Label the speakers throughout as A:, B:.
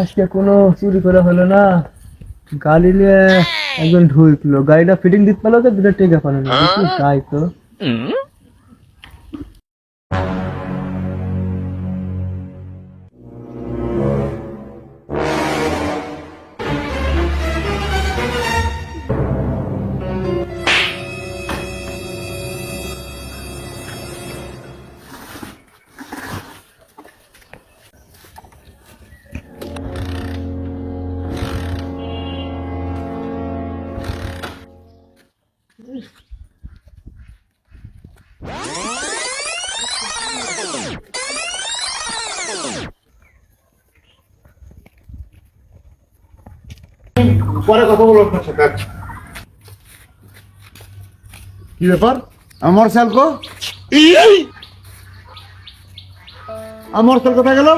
A: আজকে কোনো চুরি করা হলো না। গাড়ি নিয়ে একজন ঢুকলো। গাড়িটা ফিটিং দিতে পারল তো, দুটো টেকা পালো না। তাই তো।
B: পরে কথা বলব আপনার সাথে আচ্ছা। কি ব্যাপার? আমার সেল কো? আমার সেল কোথায় গেল?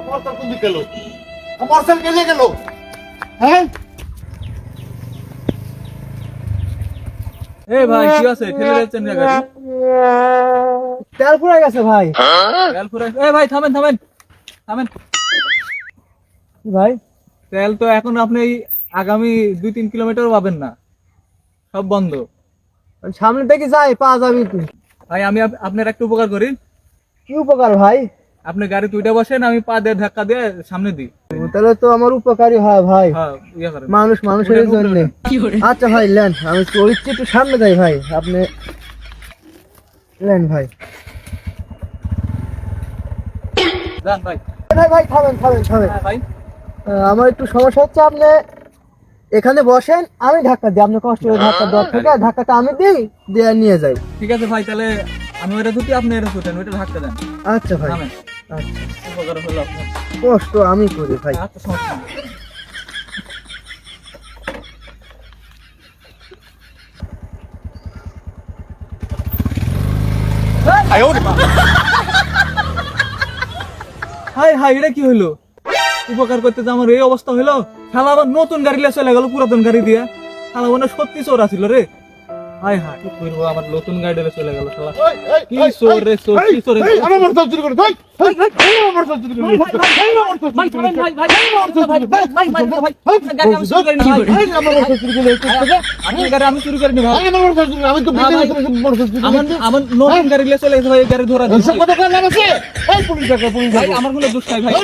B: আমার সেল কোন দিকে গেল? আমার সেল কেটে গেল? হ্যাঁ?
C: এ ভাই কি আছে? ঠেলে যাচ্ছেন গাড়ি।
A: তেল পুড়ে গেছে ভাই।
C: তেল ফুরাই এ ভাই থামেন থামেন। থামেন
A: ভাই।
C: তেল তো এখন আপনি আগামী দুই তিন কিলোমিটার পাবেন না। সব বন্ধ।
A: সামনে থেকে যাই পাওয়া যাবে কি
C: ভাই আমি আপনার একটা উপকার করি।
A: কি উপকার ভাই?
C: আপনি গাড়ি তুইটা বসেন আমি পা দিয়ে ধাক্কা দিয়ে সামনে দিই।
A: তাহলে তো আমার উপকারী হয় ভাই।
C: হ্যাঁ ইয়ে
A: মানুষ মানুষের জন্য। আচ্ছা ভাই লেন আমি চরিত্র একটু সামনে যাই ভাই। আপনি লেন ভাই।
C: যান ভাই।
A: ভাই ভাই থামেন থামেন থামেন।
C: হ্যাঁ
A: আমার একটু সমস্যা হচ্ছে আপনি এখানে বসেন আমি ধাক্কা দিই। আপনি কষ্ট করে ধাক্কা দেওয়ার থেকে ধাক্কাটা আমি দিই দিয়ে নিয়ে যাই।
C: ঠিক আছে ভাই তাহলে আমি ওটা ধুতি আপনি এটা ধুতেন ওইটা ধাক্কা দেন।
A: আচ্ছা ভাই। আচ্ছা।
C: উপকার হলো আপনার।
A: কষ্ট আমি করি ভাই।
C: আচ্ছা সমস্যা। হাই হাই, এটা কি হইল? উপকার করতে যে আমার এই অবস্থা হইল? খেলা আবার নতুন গাড়ি লিয়ে চলে গেল পুরাতন গাড়ি দিয়া। খেলা মানে সত্যি চোর আছিল রে। হাই হাই কি করব আমার নতুন গাড়ি চলে গেল শালা কি রে চোর কি চোর রে
B: আমার সেল চুরি করে ভাই আমার সেল চুরি করে
C: ভাই থামেন ভাই ভাই ভাই ভাই ভাই ভাই ভাই গাড়ি আমি চুরি করিনি ভাই
B: আমার সেল চুরি করে
C: আপনার গাড়ি আমি চুরি করিনি ভাই
B: আমার সেল চুরি আমি তো
C: না, ভাই।
B: আমার সেল চুরি
C: আমার আমার নতুন গাড়ি লিয়ে চলে গেছে ভাই গাড়ি ধরা দিন।
B: কথা কাল আছে এই পুলিশ ডাকা পুলিশ
C: ভাই আমার কোনো দোষ নাই ভাই